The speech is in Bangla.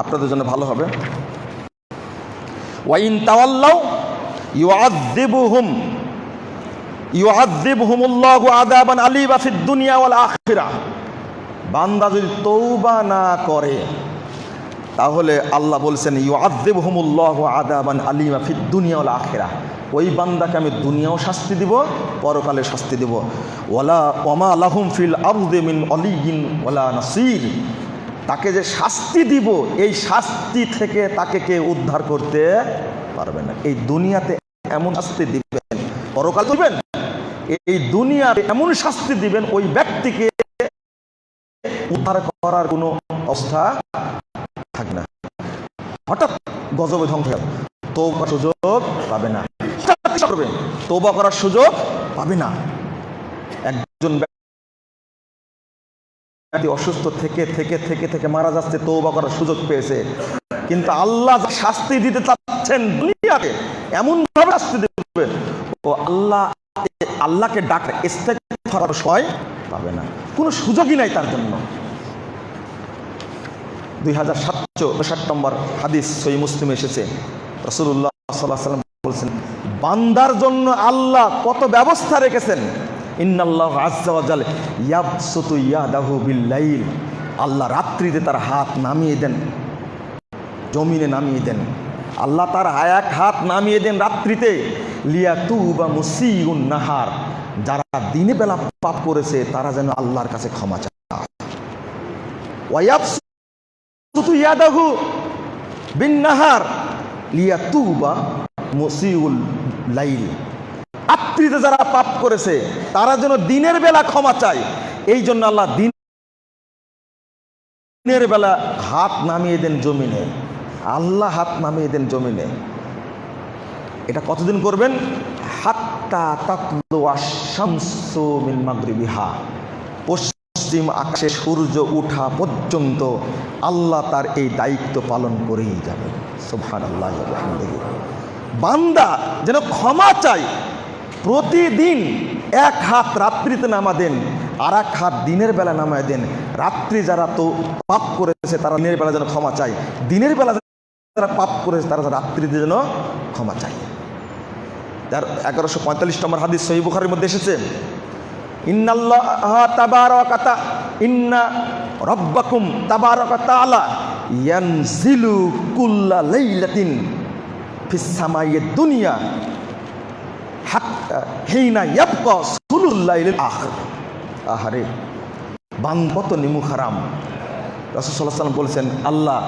আপনাদের জন্য ভালো হবে। ওয়াইন তাওয়াল্লাও ইউআযিবুহুম, ইউআযিবহুমুল্লাহু আযাবান আলীবা ফিদ দুনিয়া ওয়াল আখিরাহ বান্দা যদি তৌবা না করে, তাহলে আল্লাহ বলছেন, ইউআযিবহুমুল্লাহু আযাবান আলীমা ফিদ দুনিয়া ওয়াল আখিরাহ ওই বান্দাকে আমি দুনিয়াও শাস্তি দিব, পরকালে শাস্তি দিব। ওয়ালা ওমা লাহুম ফিল আরদি মিন অলিগিন ওয়ালা নাসির। তাকে যে শাস্তি দিব, এই শাস্তি থেকে তাকে কে উদ্ধার করতে পারবে না। এই দুনিয়াতে এমন শাস্তি দিবেন, পরকাল দিবেন, এই দুনিয়াতে এমন শাস্তি দিবেন, ওই ব্যক্তিকে উদ্ধার করার কোনো অবস্থা থাকবে না। হঠাৎ গজবে ধ্বংস তৌবা সুযোগ পাবে না। তৌবা করার সুযোগ পাবে না। একজন ব্যক্তি অসুস্থ থেকে থেকে থেকে থেকে মারা যাচ্ছে তৌবা করার সুযোগ পেয়েছে। কিন্তু আল্লাহ শাস্তি দিতে চাচ্ছেন দুনিয়াতে, এমন ভাবে শাস্তি দেবে ও আল্লাহ, আল্লাহকে ডাক, ইস্তেগফার সময় পাবে না। কোনো সুযোগই নাই তার জন্য। দুই হাজার সাতশো ষাট নম্বর হাদিস সই মুসলিম এসেছে। রসুল্লাহ সাল্লাহ সাল্লাম বলছেন, বান্দার জন্য আল্লাহ কত ব্যবস্থা রেখেছেন? ইন্নাল্লাহ আল্লাহ রাত্রিতে তার হাত নামিয়ে দেন, জমিনে নামিয়ে দেন। আল্লাহ তার এক হাত নামিয়ে দেন রাত্রিতে। লিয়া তু বা মুসিউন নাহার। যারা দিনে বেলা পাপ করেছে, তারা যেন আল্লাহর কাছে ক্ষমা চায়। নাহার লিয়াতু বা লাইল রাত্রিতে যারা পাপ করেছে, তারা যেন দিনের বেলা ক্ষমা চায়। এই জন্য আল্লাহ দিনের বেলা হাত নামিয়ে দেন জমিনে। আল্লাহ হাত নামিয়ে দেন জমিনে। এটা কতদিন করবেন? হাত্তা তাতলু আশামসু মাগরিবিহা। পশ্চিম আকাশে সূর্য উঠা পর্যন্ত আল্লাহ তার এই দায়িত্ব পালন করেই যাবেন। সুবহানাল্লাহ বান্দা যেন ক্ষমা চায় প্রতিদিন এক হাত রাত্রিতে নামা দেন আর এক হাত দিনের বেলা নামায় দেন। রাত্রি যারা তো পাপ করেছে, তারা দিনের বেলা যেন ক্ষমা চায়। দিনের বেলা যারা পাপ করেছে, তারা রাত্রিতে যেন ক্ষমা চায়। তার এগারোশো পঁয়তাল্লিশ নম্বর হাদিস সহি বুখারের মধ্যে এসেছে, ইন্নাল্লাহ ইন্না রব্বাকুম ফিস সামাইয়ের দুনিয়া হেইনা আহারে বান নিমু সাল্লাল্লাহু বলেছেন আল্লাহ